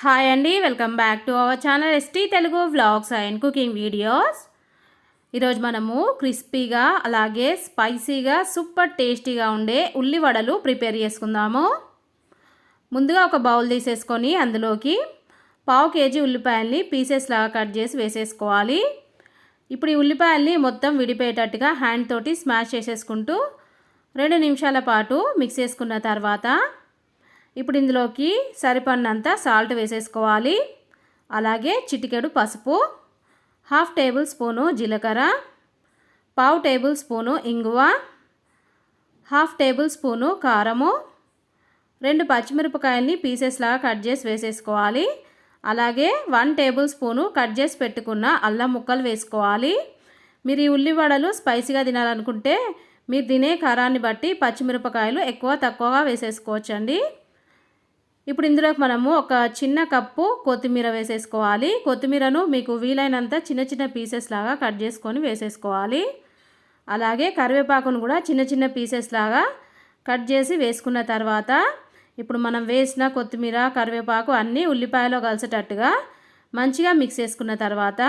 Hi అండి welcome back to our channel ST Telugu vlogs and cooking videos. ఈరోజు మనము క్రిస్పీగా అలాగే స్పైసీగా సూపర్ టేస్టీగా ఉండే ఉల్లి వడలు ప్రిపేర్ చేసుకుందాము. ముందుగా ఒక బౌల్ తీసేసుకొని అందులోకి పావు కేజీ ఉల్లిపాయల్ని పీసెస్ లాగా కట్ చేసి వేసేసుకోవాలి. ఇప్పుడు ఈ ఉల్లిపాయల్ని మొత్తం విడిపోయేటట్టుగా హ్యాండ్ తోటి స్మాష్ చేసేసుకుంటూ రెండు నిమిషాల పాటు మిక్స్ చేసుకున్న తర్వాత ఇప్పుడు ఇందులోకి సరిపడినంత సాల్ట్ వేసేసుకోవాలి. అలాగే చిటికెడు పసుపు హాఫ్ టేబుల్ స్పూను జీలకర్ర పావు టేబుల్ స్పూను ఇంగువ హాఫ్ టేబుల్ స్పూను కారము రెండు పచ్చిమిరపకాయల్ని పీసెస్ లాగా కట్ చేసి వేసేసుకోవాలి. అలాగే వన్ టేబుల్ స్పూను కట్ చేసి పెట్టుకున్న అల్లం ముక్కలు వేసుకోవాలి. మీరు ఈ ఉల్లివడలు స్పైసీగా తినాలనుకుంటే మీరు తినే కారాన్ని బట్టి పచ్చిమిరపకాయలు ఎక్కువ తక్కువగా వేసేసుకోవచ్చండి. ఇప్పుడు ఇందులోకి మనము ఒక చిన్న కప్పు కొత్తిమీర వేసేసుకోవాలి. కొత్తిమీరను మీకు వీలైనంత చిన్న చిన్న పీసెస్ లాగా కట్ చేసుకొని వేసేసుకోవాలి. అలాగే కరివేపాకును కూడా చిన్న చిన్న పీసెస్ లాగా కట్ చేసి వేసుకున్న తర్వాత ఇప్పుడు మనం వేసిన కొత్తిమీర కరివేపాకు అన్నీ ఉల్లిపాయలో కలిసేటట్టుగా మంచిగా మిక్స్ చేసుకున్న తర్వాత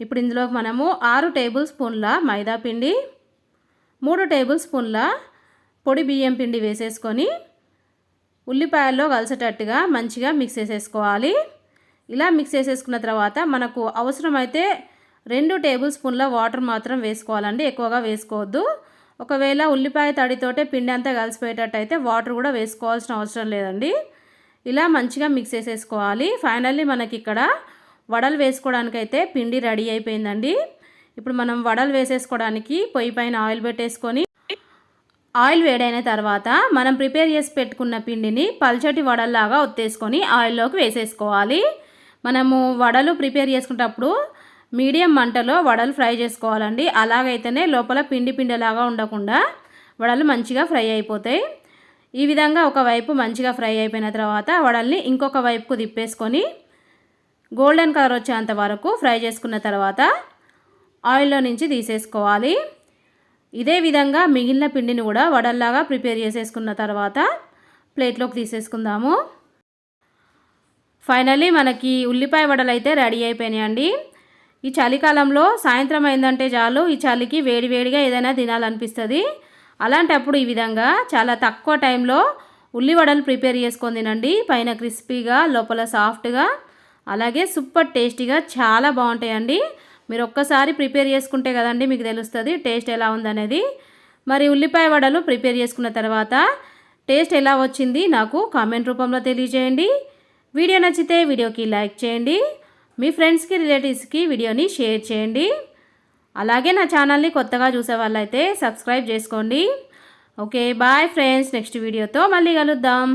ఇప్పుడు ఇందులోకి మనము ఆరు టేబుల్ స్పూన్ల మైదా పిండి మూడు టేబుల్ స్పూన్ల పొడి బియ్యం పిండి వేసేసుకొని ఉల్లిపాయల్లో కలిసేటట్టుగా మంచిగా మిక్స్ చేసేసుకోవాలి. ఇలా మిక్స్ చేసేసుకున్న తర్వాత మనకు అవసరమైతే రెండు టేబుల్ స్పూన్ల వాటర్ మాత్రం వేసుకోవాలండి. ఎక్కువగా వేసుకోవద్దు. ఒకవేళ ఉల్లిపాయ తడితోటే పిండి అంతా కలిసిపోయేటట్టయితే వాటర్ కూడా వేసుకోవాల్సిన అవసరం లేదండి. ఇలా మంచిగా మిక్స్ చేసేసుకోవాలి. ఫైనల్లీ మనకి ఇక్కడ వడలు వేసుకోవడానికైతే పిండి రెడీ అయిపోయిందండి. ఇప్పుడు మనం వడలు వేసేసుకోవడానికి పొయ్యి పైన ఆయిల్ పెట్టేసుకొని ఆయిల్ వేడైన తర్వాత మనం ప్రిపేర్ చేసి పెట్టుకున్న పిండిని పల్చటి వడల్లాగా ఒత్తేసుకొని ఆయిల్లోకి వేసేసుకోవాలి. మనము వడలు ప్రిపేర్ చేసుకునేటప్పుడు మీడియం మంటలో వడలు ఫ్రై చేసుకోవాలండి. అలాగైతేనే లోపల పిండి పిండిలాగా ఉండకుండా వడలు మంచిగా ఫ్రై అయిపోతాయి. ఈ విధంగా ఒకవైపు మంచిగా ఫ్రై అయిపోయిన తర్వాత వడల్ని ఇంకొక వైపుకు తిప్పేసుకొని గోల్డెన్ కలర్ వచ్చేంత వరకు ఫ్రై చేసుకున్న తర్వాత ఆయిల్లో నుంచి తీసేసుకోవాలి. ఇదే విధంగా మిగిలిన పిండిని కూడా వడల్లాగా ప్రిపేర్ చేసేసుకున్న తర్వాత ప్లేట్లోకి తీసేసుకుందాము. ఫైనల్లీ మనకి ఉల్లిపాయ వడలు అయితే రెడీ అయిపోయినాయండి. ఈ చలికాలంలో సాయంత్రం అయిందంటే చాలు ఈ చలికి వేడివేడిగా ఏదైనా తినాలనిపిస్తుంది. అలాంటప్పుడు ఈ విధంగా చాలా తక్కువ టైంలో ఉల్లి వడలు ప్రిపేర్ చేసుకొని తినండి. పైన క్రిస్పీగా లోపల సాఫ్ట్గా అలాగే సూపర్ టేస్టీగా చాలా బాగుంటాయండి. మీరు ఒక్కసారి ప్రిపేర్ చేసుకుంటే కదండి మీకు తెలుస్తుంది టేస్ట్ ఎలా ఉందనేది. మరి ఉల్లిపాయ వడలు ప్రిపేర్ చేసుకున్న తర్వాత టేస్ట్ ఎలా వచ్చింది నాకు కామెంట్ రూపంలో తెలియజేయండి. వీడియో నచ్చితే వీడియోకి లైక్ చేయండి మీ ఫ్రెండ్స్కి రిలేటివ్స్కి వీడియోని షేర్ చేయండి. అలాగే నా ఛానల్ని కొత్తగా చూసే వాళ్ళైతే సబ్స్క్రైబ్ చేసుకోండి. ఓకే బాయ్ ఫ్రెండ్స్ నెక్స్ట్ వీడియోతో మళ్ళీ కలుద్దాం.